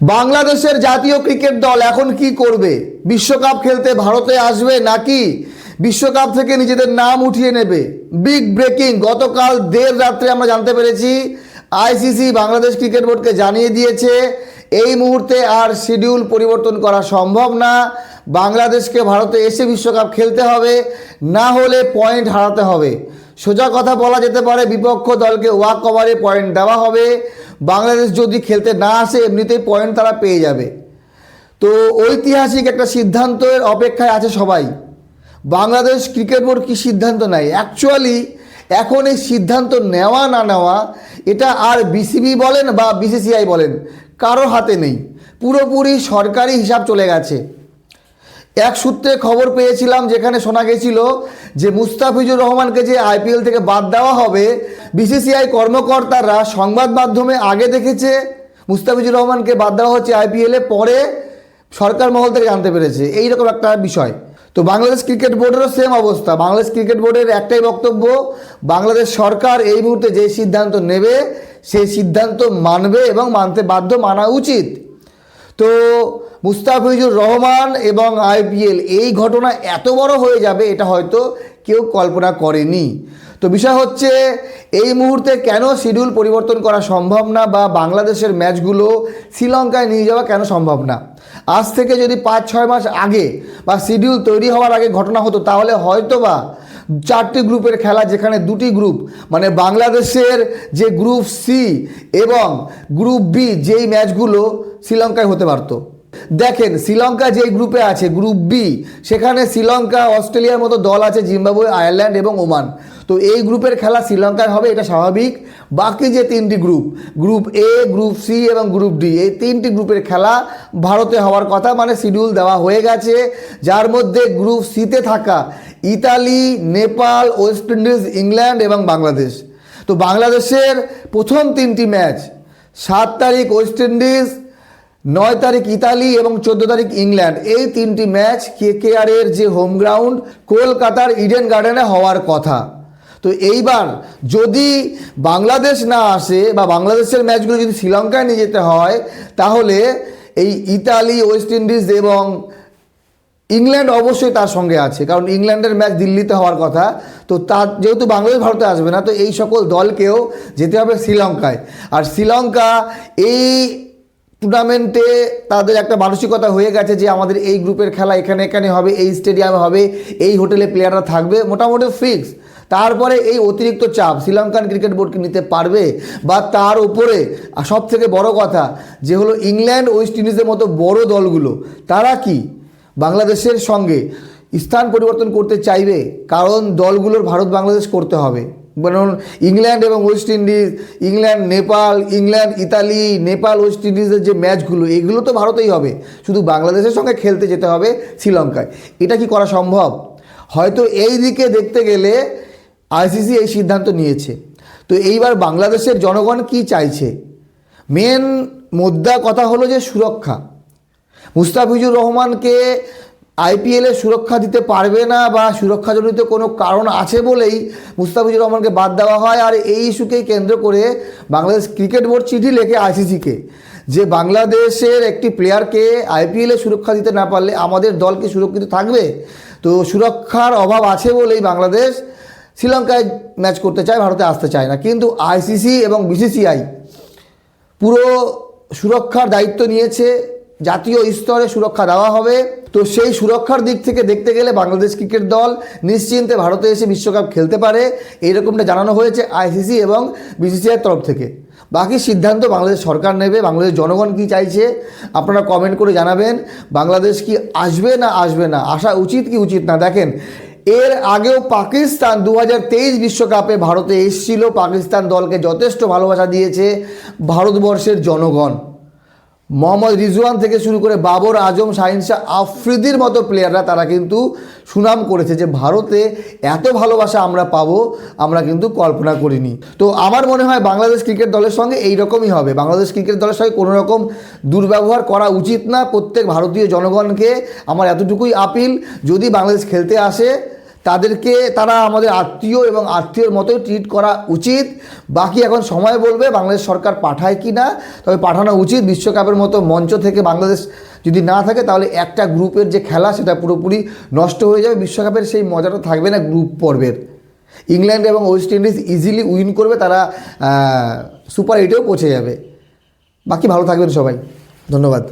বাংলাদেশের জাতীয় ক্রিকেট দল এখন কি করবে? বিশ্বকাপ খেলতে ভারতে আসবে নাকি? বিশ্বকাপ থেকে নিজেদের নাম উঠিয়ে নেবে। বিগ ব্রেকিং গতকাল দেড় রাত্রে আমরা জানতে পেরেছি আইসিসি বাংলাদেশ ক্রিকেট বোর্ডকে জানিয়ে দিয়েছে, এই মুহূর্তে আর শিডিউল পরিবর্তন করা সম্ভব না। বাংলাদেশকে ভারতে এসে বিশ্বকাপ খেলতে হবে, না হলে পয়েন্ট হারাতে হবে। সোজা কথা বলা যেতে পারে, বিপক্ষ দলকে ওয়াক কভারে পয়েন্ট দেওয়া হবে। বাংলাদেশ যদি খেলতে না আসে, এমনিতেই পয়েন্ট তারা পেয়ে যাবে। তো ঐতিহাসিক একটা সিদ্ধান্তের অপেক্ষায় আছে সবাই। বাংলাদেশ ক্রিকেট বোর্ড কি সিদ্ধান্ত নেয়? অ্যাকচুয়ালি এখন এই সিদ্ধান্ত নেওয়া না নেওয়া, এটা আর বিসিবি বলেন বা বিসিসিআই বলেন, কারও হাতে নেই। পুরোপুরি সরকারি হিসাব চলে গেছে। এক সূত্রে খবর পেয়েছিলাম যেখানে শোনা গেছিল যে মুস্তাফিজুর রহমানকে যে আইপিএল থেকে বাদ দেওয়া হবে বিসিসিআই কর্মকর্তারা সংবাদ মাধ্যমে আগে দেখেছে, মুস্তাফিজুর রহমানকে বাদ দেওয়া হচ্ছে আইপিএলে পরে সরকার মহল থেকে জানতে পেরেছে। এইরকম একটা বিষয়। তো বাংলাদেশ ক্রিকেট বোর্ডেরও সেম অবস্থা। বাংলাদেশ ক্রিকেট বোর্ডের একটাই বক্তব্য, বাংলাদেশ সরকার এই মুহূর্তে যে সিদ্ধান্ত নেবে, সেই সিদ্ধান্ত মানবে এবং মানতে বাধ্য মানা উচিত। তো মুস্তাফিজুর রহমান এবং আইপিএল, এই ঘটনা এত বড় হয়ে যাবে, এটা হয়তো কেউ কল্পনা করেনি। তো বিষয় হচ্ছে, এই মুহূর্তে কেন শিডিউল পরিবর্তন করা সম্ভব না বা বাংলাদেশের ম্যাচগুলো শ্রীলঙ্কায় নিয়ে যাওয়া কেন সম্ভব না? আজ থেকে যদি পাঁচ, ছয় মাস আগে বা শিডিউল তৈরি হওয়ার আগে ঘটনা হতো, তাহলে হয়তো বা চারটি গ্রুপের খেলা যেখানে দুটি গ্রুপ মানে বাংলাদেশের যে গ্রুপ সি এবং গ্রুপ বি যেই ম্যাচগুলো শ্রীলঙ্কায় হতে পারতো। দেখেন, শ্রীলঙ্কা যেই গ্রুপে আছে গ্রুপ বি সেখানে শ্রীলঙ্কা, অস্ট্রেলিয়ার মতো দল আছে, জিম্বাবুয়ে, আয়ারল্যান্ড এবং ওমান। তো এই গ্রুপের খেলা শ্রীলঙ্কায় হবে, এটা স্বাভাবিক। বাকি যে তিনটি group group A group C এবং গ্রুপ ডি এই তিনটি গ্রুপের খেলা ভারতে হওয়ার কথা মানে শিডিউল দেওয়া হয়ে গেছে। যার মধ্যে গ্রুপ সিতে থাকা Italy, Nepal West Indies England এবং বাংলাদেশ। তো বাংলাদেশের প্রথম তিনটি ম্যাচ সাত তারিখ ওয়েস্ট ইন্ডিজ নয় তারিখ ইতালি এবং চোদ্দ তারিখ ইংল্যান্ড। এই তিনটি ম্যাচ কে কে এর যে হোম গ্রাউন্ড, কলকাতার ইডেন গার্ডেনে হওয়ার কথা। তো এইবার যদি বাংলাদেশ না আসে বা বাংলাদেশের ম্যাচগুলো যদি শ্রীলঙ্কায় নিয়ে যেতে হয়, তাহলে এই ইতালি, ওয়েস্ট ইন্ডিজ এবং ইংল্যান্ড অবশ্যই তার সঙ্গে আছে। কারণ ইংল্যান্ডের ম্যাচ দিল্লিতে হওয়ার কথা। তো তার যেহেতু বাংলাদেশ ভারতে আসবে না, তো এই সকল দলকেও যেতে হবে শ্রীলঙ্কায়। আর শ্রীলঙ্কা এই টুর্নামেন্টে তাদের একটা মানসিকতা হয়ে গেছে যে আমাদের এই গ্রুপের খেলা এখানে এখানে হবে, এই স্টেডিয়ামে হবে, এই হোটেলে প্লেয়াররা থাকবে, মোটামুটি ফিক্স তারপরে এই অতিরিক্ত চাপ শ্রীলঙ্কান ক্রিকেট বোর্ডকে নিতে পারবে, বা তার উপরে সব থেকে বড় কথা যে হলো ইংল্যান্ড ওয়েস্ট ইন্ডিজের মতো বড় দলগুলো, তারা কি বাংলাদেশের সঙ্গে স্থান পরিবর্তন করতে চাইবে? কারণ দলগুলোর ভারত বাংলাদেশ করতে হবে। যেমন ইংল্যান্ড এবং West Indies, England, Nepal, England, Italy, Nepal, West ইন্ডিজের যে ম্যাচগুলো, এগুলো তো ভারতেই হবে। শুধু বাংলাদেশের সঙ্গে খেলতে যেতে হবে শ্রীলঙ্কায়। এটা কি করা সম্ভব? হয়তো এই দিকে দেখতে গেলে আইসিসি এই সিদ্ধান্ত নিয়েছে। তো এইবার বাংলাদেশের জনগণ কি চাইছে? মেন মুদ্রা কথা হলো যে সুরক্ষা। মুস্তাফিজুর রহমানকে আইপিএলে সুরক্ষা দিতে পারবে না বা সুরক্ষাজনিত কোনো কারণ আছে বলেই মুস্তাফিজুর রহমানকে বাদ দেওয়া হয়। আর এই ইস্যুকেই কেন্দ্র করে বাংলাদেশ ক্রিকেট বোর্ড চিঠি লেখে আইসিসিকে যে বাংলাদেশের একটি প্লেয়ারকে আইপিএলে সুরক্ষা দিতে না পারলে আমাদের দল কি সুরক্ষিত থাকবে। তো সুরক্ষার অভাব আছে বলেই বাংলাদেশ শ্রীলঙ্কায় ম্যাচ করতে চায়, ভারতে আসতে চায় না। কিন্তু আইসিসি এবং বিসিসিআই পুরো সুরক্ষার দায়িত্ব নিয়েছে। জাতীয় স্তরে সুরক্ষা দেওয়া হবে। তো সেই সুরক্ষার দিক থেকে দেখতে গেলে বাংলাদেশ ক্রিকেট দল নিশ্চিন্তে ভারতে এসে বিশ্বকাপ খেলতে পারে। এইরকমটা জানানো হয়েছে আইসিসি এবং বিসিসিআইয়ের তরফ থেকে। বাকি সিদ্ধান্ত বাংলাদেশ সরকার নেবে, বাংলাদেশ জনগণ কি চাইছে, আপনারা কমেন্ট করে জানাবেন। বাংলাদেশ কি আসবে না আসবে না? আসা উচিত কি উচিত না? দেখেন, এর আগেও পাকিস্তান দু বিশ্বকাপে ভারতে এসেছিল। পাকিস্তান দলকে যথেষ্ট ভালোবাসা দিয়েছে ভারতবর্ষের জনগণ। মোহাম্মদ রিজওয়ান থেকে শুরু করে বাবর আজম, শাহিন শাহ, আফ্রিদির মতো প্লেয়াররা তারা কিন্তু সুনাম করেছে যে ভারতে এত ভালোবাসা আমরা পাবো, আমরা কিন্তু কল্পনা করিনি। তো আমার মনে হয় বাংলাদেশ ক্রিকেট দলের সঙ্গে এই রকমই হবে। বাংলাদেশ ক্রিকেট দলের সঙ্গে কোনো রকম দুর্ব্যবহার করা উচিত না। প্রত্যেক ভারতীয় জনগণকে আমার এতটুকুই আপিল যদি বাংলাদেশ খেলতে আসে তাদেরকে তারা আমাদের আত্মীয় এবং আত্মীয়র মতোই ট্রিট করা উচিত। বাকি এখন সময় বলবে বাংলাদেশ সরকার পাঠায় কি না। তবে পাঠানো উচিত বিশ্বকাপের মতো মঞ্চ থেকে বাংলাদেশ যদি না থাকে তাহলে একটা গ্রুপের যে খেলা সেটা পুরোপুরি নষ্ট হয়ে যাবে। বিশ্বকাপের সেই মজাটা থাকবে না গ্রুপ পর্বের। ইংল্যান্ড এবং ওয়েস্ট ইন্ডিজ ইজিলি উইন করবে, তারা সুপার এইটেও পৌঁছে যাবে। বাকি ভালো থাকবেন সবাই। ধন্যবাদ।